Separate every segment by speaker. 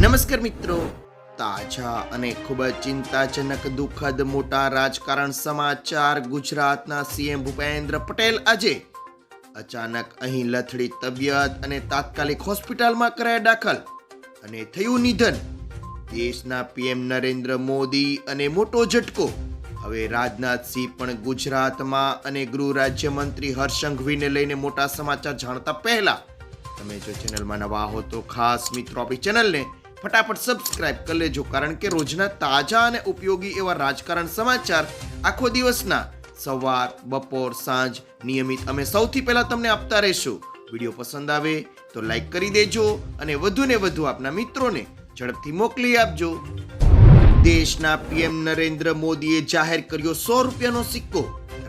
Speaker 1: નમસ્કાર મિત્રો. તાજા અને ખૂબ જ ચિંતાજનક, દુઃખદ મોટા રાજકારણ સમાચાર ગુજરાતના સીએમ ભૂપેન્દ્ર પટેલ આજે અચાનક અહીં લથડી તબિયત અને તાત્કાલિક હોસ્પિટલમાં કરાયા દાખલ અને થયું નિધન. દેશના પીએમ નરેન્દ્ર મોદી અને મોટો ઝટકો. હવે રાજનાથસિંહ પણ ગુજરાતમાં અને ગૃહ રાજ્યમંત્રી હર્ષંઘવીને લઈને મોટા સમાચાર જાણતા પહેલા. તમે જો ચેનલમાં નવા હો તો ખાસ મિત્રો આપણી ચેનલને ફટાફટ સબસ્ક્રાઇબ કરી લેજો, કારણ કે રોજના તાજા અને ઉપયોગી એવા રાજકારણ સમાચાર આખો દિવસના સવાર, બપોર, સાંજ નિયમિત અમે સૌથી પહેલા તમને આપતા રહીશું. વીડિયો પસંદ આવે તો લાઈક કરી દેજો અને વધુ ને વધુ આપના મિત્રોને ઝડપથી મોકલી આપજો. દેશના પીએમ નરેન્દ્ર મોદીએ જાહેર કર્યો સો રૂપિયાનો સિક્કો.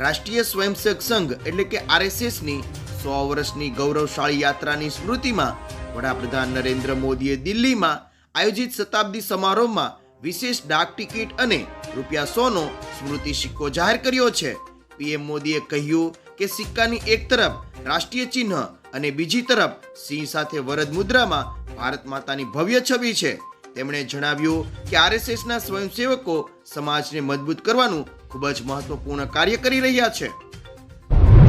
Speaker 1: રાષ્ટ્રીય સ્વયંસેવક સંઘ એટલે કે આરએસએસની સો વર્ષની ગૌરવશાળી યાત્રાની સ્મૃતિમાં વડાપ્રધાન નરેન્દ્ર મોદીએ દિલ્હીમાં આયોજિત શતાબ્દી સમારોહમાં વિશેષ ડાક ટિકિટ અને રૂપિયા સોનો સ્મૃતિ સિક્કો જાહેર કર્યો છે. પીએમ મોદીએ કહ્યું કે સિક્કાની એક તરફ રાષ્ટ્રીય ચિહ્ન અને બીજી તરફ સિંહ સાથે વરદ મુદ્રામાં ભારત માતાની ભવ્ય છબી છે. તેમણે જણાવ્યું કે આરએસએસના સ્વયંસેવકો સમાજને મજબૂત કરવાનું ખૂબ જ મહત્વપૂર્ણ કાર્ય કરી રહ્યા છે.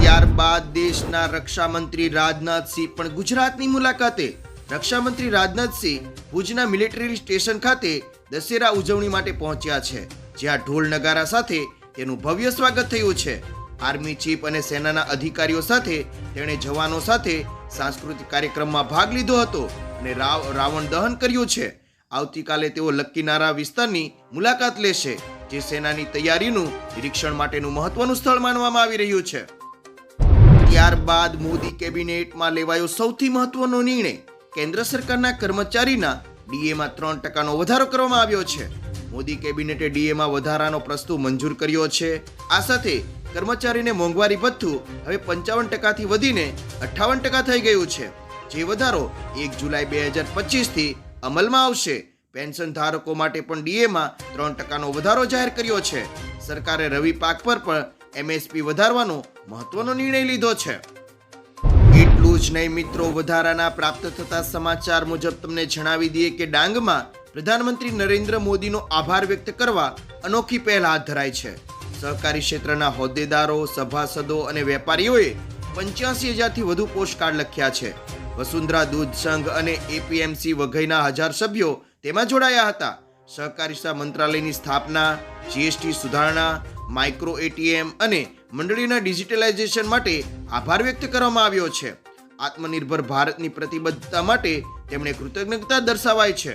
Speaker 1: ત્યારબાદ દેશના રક્ષામંત્રી રાજનાથસિંહ પણ ગુજરાતની મુલાકાતે. રક્ષામંત્રી રાજનાથસિંહ ભુજના મિલિટરી સ્ટેશન ખાતે દશેરા ઉજવણી માટે પહોંચ્યા છે, જ્યાં ઢોલ નગારા સાથે તેનું ભવ્ય સ્વાગત થયું છે. આર્મી ચીફ અને સેનાના અધિકારીઓ સાથે તેણે જવાનો સાથે સાંસ્કૃતિક કાર્યક્રમમાં ભાગ લીધો હતો અને રાવ, રાવણ દહન કર્યું છે. આવતીકાલે તેઓ લક્કીનારા વિસ્તારની મુલાકાત લેશે, જે સેનાની તૈયારીનું નિરીક્ષણ માટેનું મહત્વનું સ્થળ માનવામાં આવી રહ્યું છે. ત્યારબાદ મોદી કેબિનેટમાં લેવાયો સૌથી મહત્વનો નિર્ણય કેન્દ્ર સરકારના કર્મચારીના ડીએમાં ત્રણ ટકાનો વધારો કરવામાં આવ્યો છે. મોદી કેબિનેટે ડીએમાં વધારાનો પ્રસ્તાવ મંજૂર કર્યો છે. આ સાથે કર્મચારીને મોંઘવારી ભથ્થું હવે પંચાવન ટકાથી વધીને અઠ્ઠાવન ટકા થઈ ગયું છે. જે વધારો એક જુલાઈ બે હજાર પચીસથી અમલમાં આવશે. પેન્શન ધારકો માટે પણ ડીએમાં ત્રણ ટકાનો વધારો જાહેર કર્યો છે. સરકારે રવિ પાક પર પણ એમએસપી વધારવાનો મહત્વનો નિર્ણય લીધો છે. એટલું જ નહીં, મિત્રો. વધારાના પ્રાપ્ત થતા સમાચાર મુજબ તમને જણાવી દઈએ કે ડાંગમાં પ્રધાનમંત્રી નરેન્દ્ર મોદીનો આભાર વ્યક્ત કરવા અનોખી પહેલ હાથ ધરાઈ છે. સહકારી ક્ષેત્રના હોદ્દેદારો, સભાસદો અને વેપારીઓએ પંચ્યાસી હજારથી વધુ પોસ્ટકાર્ડ લખ્યા છે. વસુંધરા દૂધ સંઘ અને એપીએમસી વઘઈના હજાર સભ્યો તેમાં જોડાયા હતા. સહકારિતા મંત્રાલયની સ્થાપના, જીએસટી સુધારણા, માઇક્રો એટીએમ અને મંડળીના ડિજિટલાઇઝેશન માટે આભાર વ્યક્ત કરવામાં આવ્યો છે. આત્મનિર્ભર ભારતની પ્રતિબદ્ધતા માટે તેમણે કૃતજ્ઞતા દર્શાવાય છે.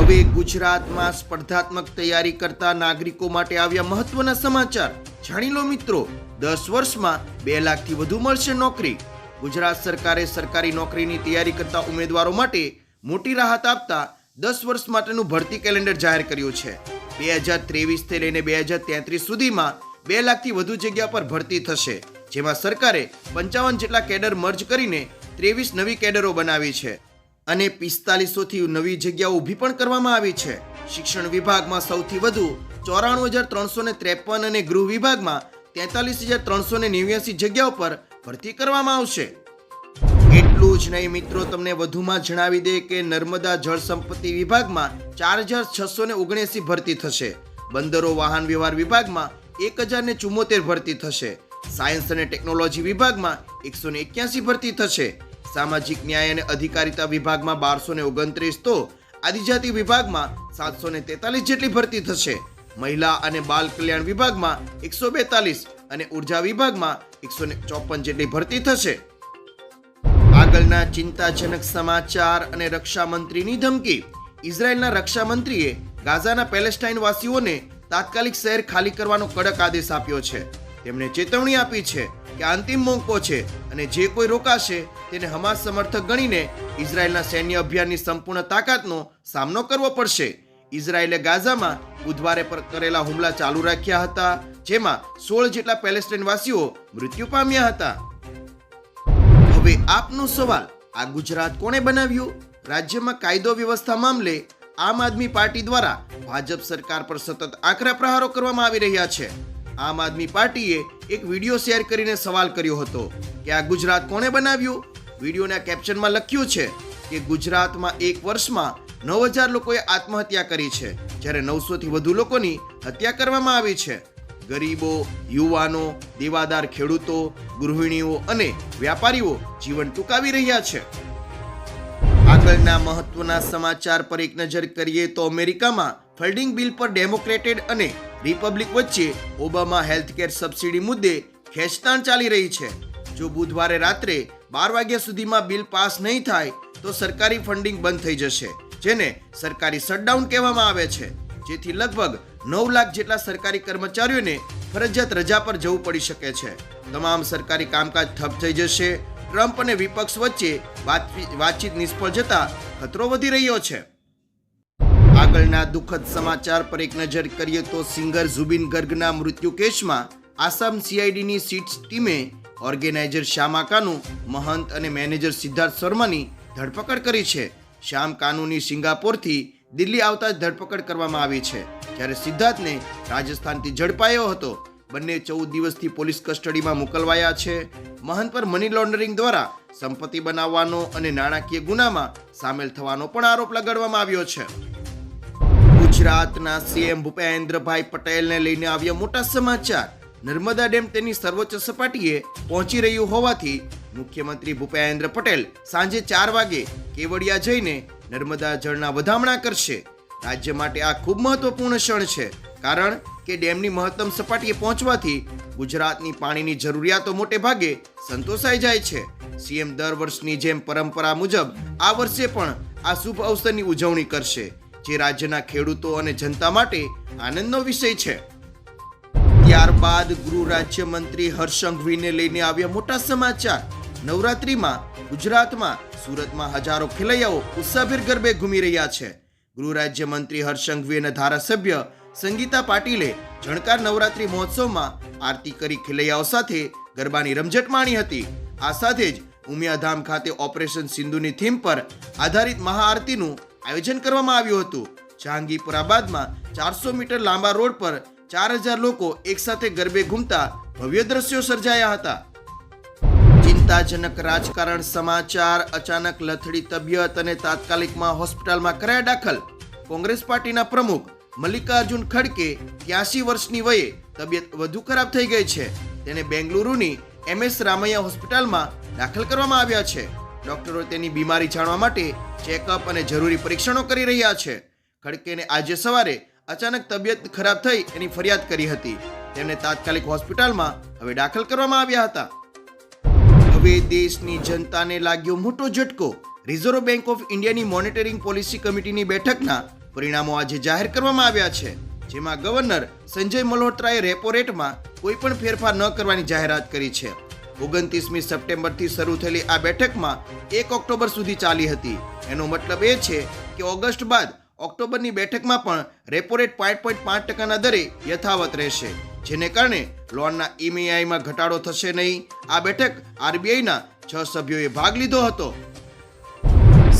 Speaker 1: હવે ગુજરાતમાં સ્પર્ધાત્મક તૈયારી કરતા નાગરિકો માટે આવ્યા મહત્વના સમાચાર. જાણી લો મિત્રો, દસ વર્ષમાં બે લાખથી વધુ મળશે નોકરી. ગુજરાત સરકારે સરકારી નોકરીની તૈયારી કરતા ઉમેદવારો માટે મોટી રાહત આપતા દસ વર્ષ માટેનું ભરતી કેલેન્ડર જાહેર કર્યું છે. બે હજાર ત્રેવીસથી લઈને બે હજાર તેત્રીસ સુધીમાં બે લાખથી વધુ જગ્યા પર ભરતી થશે. જેમાં સરકારે પંચાવન જેટલા કેડર મર્જ કરીને ત્રેવીસ નવી કેડરો બનાવી છે અને પિસ્તાલીસોથી નવી જગ્યાઓ ઊભી પણ કરવામાં આવી છે. શિક્ષણ વિભાગમાં સૌથી વધુ ચોરાણું હજાર ત્રણસો ને ત્રેપન અને ગૃહ વિભાગમાં તેતાલીસ હજાર ત્રણસો ને નેવ્યાસી જગ્યાઓ પર ભરતી કરવામાં આવશે. એટલું જ નહીં મિત્રો, તમને વધુમાં જણાવી દે કે નર્મદા જળ સંપત્તિ વિભાગમાં ચાર હજાર છસો ને ઓગણએસી ભરતી થશે. બંદરો વાહન વ્યવહાર વિભાગમાં એક હજાર ને ચુમ્મોતેર ભરતી થશે. સાયન્સ અને ટેકનોલોજી વિભાગમાં એકસો ને એક્યાસી ભરતી થશે. સામાજિક ન્યાય અને અધિકારિતા વિભાગમાં બારસો ને ઓગણત્રીસ તો આદિજાતિ વિભાગમાં સાતસો ને તેતાલીસ જેટલી ભરતી થશે. મહિલા અને બાલ કલ્યાણ વિભાગમાં એકસો બેતાલીસ અને ઊર્જા વિભાગમાં એકસો ને ચોપન જેટલી ભરતી થશે. આગળના ચિંતાજનક સમાચાર અને રક્ષામંત્રીની ધમકી. ઇઝરાયેલના રક્ષામંત્રીએ ગાઝાના પેલેસ્ટાઇન વાસીઓને તાત્કાલિક શહેર ખાલી કરવાનો કડક આદેશ આપ્યો છે. તેમણે ચેતવણી આપી છે કે અંતિમ મોકો છે અને જે કોઈ રોકાશે તેને હમાસ સમર્થક ગણીને ઇઝરાયેલના સૈન્ય અભિયાનની સંપૂર્ણ તાકાતનો સામનો કરવો પડશે. ઇઝરાયેલે ગાઝામાં બુધવારે પર કરેલા હુમલા ચાલુ રાખ્યા હતા, જેમાં સોળ જેટલા પેલેસ્ટાઈનવાસીઓ મૃત્યુ પામ્યા હતા. હવે આપનો સવાલ, આ ગુજરાત કોણે બનાવ્યું? રાજ્યમાં કાયદો વ્યવસ્થા મામલે આમ આદમી પાર્ટી દ્વારા ભાજપ સરકાર પર સતત આકરા પ્રહારો કરવામાં આવી રહ્યા છે. આમ આદમી પાર્ટીએ એક વીડિયો શેર કરીને સવાલ કર્યો હતો કે આ ગુજરાત કોણે બનાવ્યું? વિડીયોના કેપ્શનમાં લખ્યું છે કે ગુજરાતમાં એક વર્ષમાં નવ હજાર લોકોએ આત્મહત્યા કરી છે. જ્યારે નવસોથી વધુ લોકોની હત્યા કરવામાં આવી છે. ગરીબો, યુવાનો, દેવાદાર ખેડૂતો, ગૃહિણીઓ અને વ્યાપારીઓ જીવન ટૂંકાવી રહ્યા છે. આગળના મહત્વના સમાચાર પર એક નજર કરીએ તો અમેરિકામાં ફંડિંગ બિલ પર ડેમોક્રેટેડ અને રિપબ્લિક વચ્ચે ઓબામા હેલ્થકેર સબસિડી મુદ્દે ખેંચતાણ ચાલી રહી છે. જો બુધવારે રાત્રે બાર વાગ્યા સુધીમાં બિલ પાસ નહીં થાય, તો સરકારી ફંડિંગ બંધ થઈ જશે, જેને સરકારી શટડાઉન કહેવામાં આવે છે. જેથી લગભગ નવ લાખ જેટલા સરકારી કર્મચારીઓને ફરજિયાત રજા પર જવું પડી શકે છે. તમામ સરકારી કામકાજ ઠપ થઈ જશે. ટ્રમ્પ અને વિપક્ષ વચ્ચે વાતચીત નિષ્ફળ જતા ખતરો વધી રહ્યો છે. આગળના દુઃખદ સમાચાર પર એક નજર કરીએ તો સિંગર ઝુબિન ગર્ગના મૃત્યુ કેસમાં આસામ સીઆઈડીની સીટ્સ ટીમે ઓર્ગેનાઇઝર શ્યામા કાનુ, મહંત અને મેનેજર સિદ્ધાર્થ શર્માની ધરપકડ કરી છે. શ્યામ કાનુની સિંગાપોરથી દિલ્હી આવતા જ ધરપકડ કરવામાં આવી છે. જ્યારે સિદ્ધાર્થને રાજસ્થાનથી ઝડપાયો હતો. બંને ચૌદ દિવસથી પોલીસ કસ્ટડીમાં મોકલવાયા છે. મહંત પર મની લોન્ડરિંગ દ્વારા સંપત્તિ બનાવવાનો અને નાણાકીય ગુનામાં સામેલ થવાનો પણ આરોપ લગાડવામાં આવ્યો છે. ગુજરાતના સીએમ ભૂપેન્દ્રભાઈ પટેલને લઈને આવ્યા મોટા સમાચાર. નર્મદા ડેમ તેની સર્વોચ્ચ સપાટીએ પહોંચી રહ્યું હોવાથી મુખ્યમંત્રી ભૂપેન્દ્ર પટેલ સાંજે ચાર વાગે કેવડિયા જઈને નર્મદા જળના વધામણા કરશે. રાજ્ય માટે આ ખૂબ મહત્વપૂર્ણ ક્ષણ છે, કારણ કે ડેમની મહત્તમ સપાટીએ પહોંચવાથી ગુજરાતની પાણીની જરૂરિયાતો મોટે ભાગે સંતોષાઈ જાય છે. સીએમ દર વર્ષની જેમ પરંપરા મુજબ આ વર્ષે પણ આ શુભ અવસરની ઉજવણી કરશે. જે રાજ્યના ખેડૂતો અને જનતા માટે આનંદનો વિષય છે. ત્યારબાદ ગૃહ રાજ્યમંત્રી હર્ષંઘવીને લઈને આવ્યા મોટા સમાચાર. નવરાત્રીમાં ગુજરાતમાં, સુરતમાં હજારો ખેલૈયાઓ ઉત્સાહભેર ગરબે ઘૂમી રહ્યા છે. ગૃહ રાજ્યમંત્રી હર્ષંઘવી અને ધારાસભ્ય સંગીતા પાટીલે જણકાર નવરાત્રી મહોત્સવમાં આરતી કરી ખેલૈયાઓ સાથે ગરબાની રમઝટ માણી હતી. આ સાથે જ ઉમિયાધામ ખાતે ઓપરેશન સિંધુની થીમ પર આધારિત મહાઆરતીનું આયોજન કરવામાં આવ્યું હતું. જહાંગીપુરા બાદમાં ચારસો મીટર લાંબા રોડ પર ચાર હજાર લોકો એકસાથે ગરબે ઘૂમતા ભવ્ય દ્રશ્યો સર્જાયા હતા. ચિંતાજનક રાજકારણ, સમાચાર, અચાનક લથડી તબિયત અને તાત્કાલિકમાં હોસ્પિટલમાં કરાયા દાખલ. કોંગ્રેસ પાર્ટીના પ્રમુખ મલ્લિકાર્જુન ખડકે ત્યાસી વર્ષની વયે તબિયત વધુ ખરાબ થઈ ગઈ છે. તેને બેંગલુરુની એમએસ રામૈયા હોસ્પિટલમાં દાખલ કરવામાં આવ્યા છે. ડોક્ટરો તેની બીમારી જાણવા માટે ચેકઅપ અને જરૂરી પરીક્ષણો કરી રહ્યા છે. ખડકેને આજે સવારે અચાનક તબિયત ખરાબ થઈ એની ફરિયાદ કરી હતી. તેમને તાત્કાલિક હોસ્પિટલમાં હવે દાખલ કરવામાં આવ્યા હતા. હવે દેશની જનતાને લાગ્યો મોટો ઝટકો. રિઝર્વ બેંક ઓફ ઇન્ડિયાની મોનિટરિંગ પોલિસી કમિટીની બેઠકના પરિણામો આજે જાહેર કરવામાં આવ્યા છે. જેમાં ગવર્નર સંજય મલ્હોત્રાએ રેપો રેટમાં કોઈ પણ ફેરફાર ન કરવાની જાહેરાત કરી છે. ઓગણત્રીસમી સપ્ટેમ્બરથી શરૂ થયેલી આ બેઠકમાં એક ઓક્ટોબર સુધી ચાલી હતી. એનો મતલબ એ છે કે ઓગસ્ટ બાદ ઓક્ટોબરની બેઠકમાં પણ રેપો રેટ પાંચ પોઈન્ટ પાંચ ટકાના દરે યથાવત રહેશે. જેને કારણે લોનના ઈએમઆઈમાં ઘટાડો થશે નહીં. આ બેઠક આરબીઆઈના છ સભ્યોએ ભાગ લીધો હતો.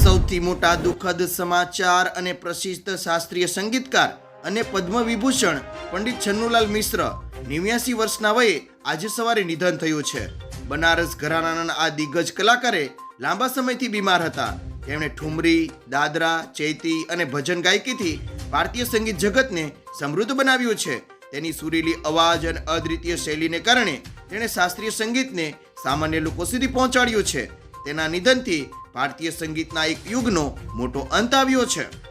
Speaker 1: સૌથી મોટા દુઃખદ સમાચાર અને પ્રસિદ્ધ શાસ્ત્રીય સંગીતકાર અને પદ્મ વિભૂષણ પંડિત છન્નુલાલ મિશ્ર, નેવ્યાસી વર્ષના વયે આજે સવારે નિધન થયું છે. બનારસ ઘરાનાના આ દિગ્ગજ કલાકારે લાંબા સમયથી બીમાર હતા. તેમણે ઠુમરી, દાદરા, ચૈતી અને ભજન ગાયકીથી ભારતીય સંગીત જગતને સમૃદ્ધ બનાવ્યું છે. તેની સુરીલી અવાજ અને અદ્વિતીય શૈલીને કારણે તેણે શાસ્ત્રીય સંગીતને સામાન્ય લોકો સુધી પહોંચાડ્યું છે. તેના નિધનથી ભારતીય સંગીતના એક યુગનો મોટો અંત આવ્યો છે.